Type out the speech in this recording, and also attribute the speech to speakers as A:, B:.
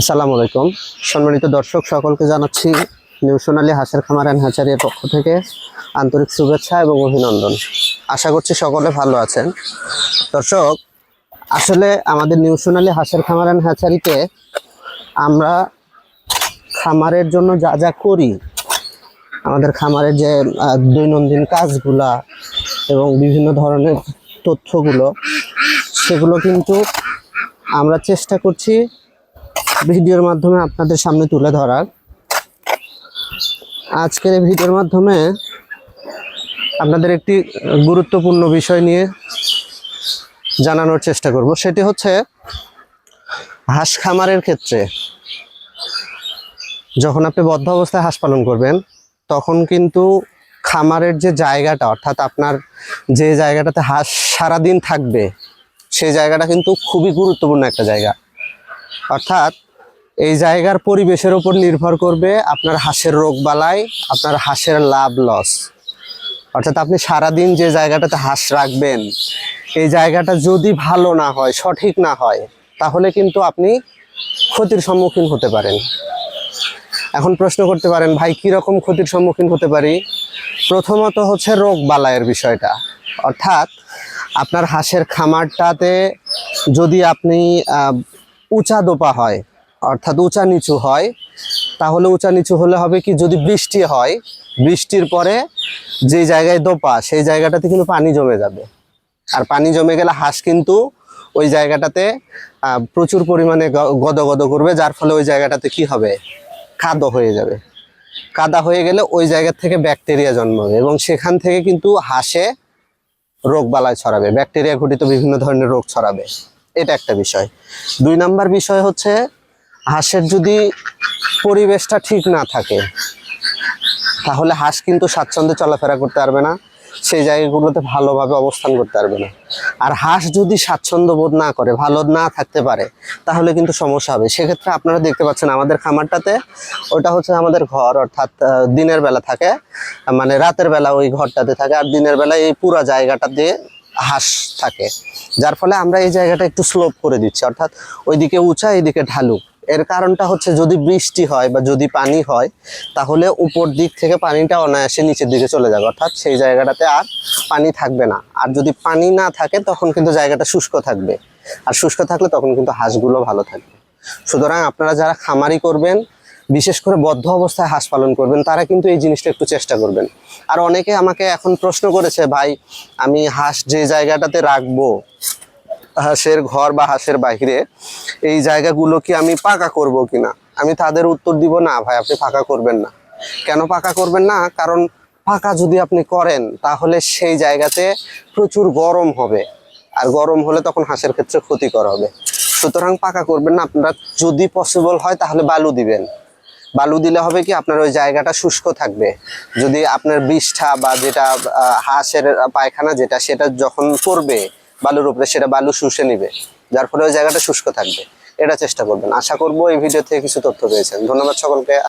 A: আসসালামু আলাইকুম। সম্মানিত দর্শক, সকলকে জানাচ্ছি নিউ সোনালী হাঁসের খামার অ্যান্ড হ্যাচারির পক্ষ থেকে আন্তরিক শুভেচ্ছা এবং অভিনন্দন। আশা করছি সকলে ভালো আছেন। দর্শক, আসলে আমাদের নিউ সোনালী হাঁসের খামার অ্যান্ড হ্যাচারিতে আমরা খামারের জন্য যা যা করি, আমাদের খামারের যে দৈনন্দিন কাজগুলা এবং বিভিন্ন ধরনের তথ্যগুলো, সেগুলো কিন্তু আমরা চেষ্টা করছি ভিডিওর মাধ্যমে আপনাদের সামনে তুলে ধরার। আজকের এই ভিডিওর মাধ্যমে আপনাদের একটি গুরুত্বপূর্ণ বিষয় নিয়ে জানানোর চেষ্টা করব। সেটি হচ্ছে হাঁস খামারের ক্ষেত্রে যখন আপনি বদ্ধ অবস্থায় হাঁস পালন করবেন, তখন কিন্তু খামারের যে জায়গাটা, অর্থাৎ আপনার যে জায়গাটাতে হাঁস সারাদিন থাকবে সেই জায়গাটা কিন্তু খুবই গুরুত্বপূর্ণ একটা জায়গা। অর্থাৎ এই জায়গার পরিবেশের উপর নির্ভর করবে আপনার হাঁসের রোগ বালাই আপনার হাঁসের লাভ লস। অর্থাৎ আপনি সারাদিন যে জায়গাটাতে হাঁস রাখবেন, এই জায়গাটা যদি ভালো না হয়, সঠিক না হয়, তাহলে কিন্তু আপনি ক্ষতির সম্মুখীন হতে পারেন। এখন প্রশ্ন করতে পারেন, ভাই, কীরকম ক্ষতির সম্মুখীন হতে পারি? প্রথমত হচ্ছে রোগ বালাইয়ের বিষয়টা। অর্থাৎ আপনার হাঁসের খামারটাতে যদি আপনি উঁচা দোপা হয়, অর্থাৎ উঁচা নিচু হয়, তাহলে উঁচা নিচু হলে হবে কি যদি বৃষ্টি হয়, বৃষ্টির পরে যে জায়গায় দোপা, সেই জায়গাটাতে কিন্তু পানি জমে যাবে। আর পানি জমে গেলে হাঁস কিন্তু ওই জায়গাটাতে প্রচুর পরিমাণে গ- গদ গদ করবে, যার ফলে ওই জায়গাটাতে কি হবে? কাদো হয়ে যাবে। কাদা হয়ে গেলে ওই জায়গা থেকে ব্যাকটেরিয়া জন্মাবে এবং সেখান থেকে কিন্তু হাঁসে রোগ বালায় ছড়াবে, ব্যাকটেরিয়া ঘটিত বিভিন্ন ধরনের রোগ ছড়াবে। এটা একটা বিষয়। দুই নাম্বার বিষয় হচ্ছে, হাঁসের যদি পরিবেশটা ঠিক না থাকে, তাহলে হাঁস কিন্তু স্বাচ্ছন্দ্যে চলাফেরা করতে পারবে না। সেই জায়গাগুলোতে ভালোভাবে অবস্থান করতে পারবে না। আর হাঁস যদি স্বাচ্ছন্দ্য বোধ না করে, ভালো না থাকতে পারে, তাহলে কিন্তু সমস্যা হবে। সেক্ষেত্রে আপনারা দেখতে পাচ্ছেন আমাদের খামারটাতে, ওটা হচ্ছে আমাদের ঘর, অর্থাৎ দিনের বেলা থাকে মানে রাতের বেলা ওই ঘরটাতে থাকে, আর দিনের বেলা এই পুরা জায়গাটা দিয়ে হাঁস থাকে, যার ফলে আমরা এই জায়গাটা একটু স্লোপ করে দিচ্ছি। অর্থাৎ ওইদিকে উঁচা, এইদিকে ঢালু। এর কারণটা হচ্ছে যদি বৃষ্টি হয় বা যদি পানি হয়, তাহলে উপর দিক থেকে পানিটা অনায়াসে নিচের দিকে চলে যাবে। অর্থাৎ সেই জায়গাটাতে আর পানি থাকবে না। আর যদি পানি না থাকে, তখন কিন্তু জায়গাটা শুষ্ক থাকবে। আর শুষ্ক থাকলে তখন কিন্তু হাঁসগুলো ভালো থাকবে। সুতরাং আপনারা যারা খামারি করবেন বিশেষ করে বদ্ধ অবস্থায় হাঁস পালন করবেন, তারা কিন্তু এই জিনিসটা একটু চেষ্টা করবেন। আর অনেকে আমাকে এখন প্রশ্ন করেছে, ভাই, আমি হাঁস যে জায়গাটাতে রাখব, হাঁসের ঘর বা হাঁসের বাইরে, এই জায়গাগুলো কি আমি পাকা করব কিনা? আমি তাদের উত্তর দিব, না ভাই, আপনি পাকা করবেন না। কেন পাকা করবেন না? কারণ পাকা যদি আপনি করেন, তাহলে সেই জায়গাতে প্রচুর গরম হবে। আর গরম হলে তখন হাঁসের ক্ষেত্রে ক্ষতিকর হবে। সুতরাং পাকা করবেন না। আপনারা যদি পসিবল হয়, তাহলে বালু দিবেন। বালু দিলে হবে কি আপনার ওই জায়গাটা শুষ্ক থাকবে। যদি আপনার বিষ্ঠা বা যেটা হাঁসের পায়খানা যেটা, সেটা যখন পড়বে বালুর উপরে, সেটা বালু শুষে নিবে। যার ফলে ওই জায়গাটা শুষ্ক থাকবে। এটা চেষ্টা করবেন। আশা করব এই ভিডিও থেকে কিছু তথ্য পেয়েছেন। ধন্যবাদ সকলকে।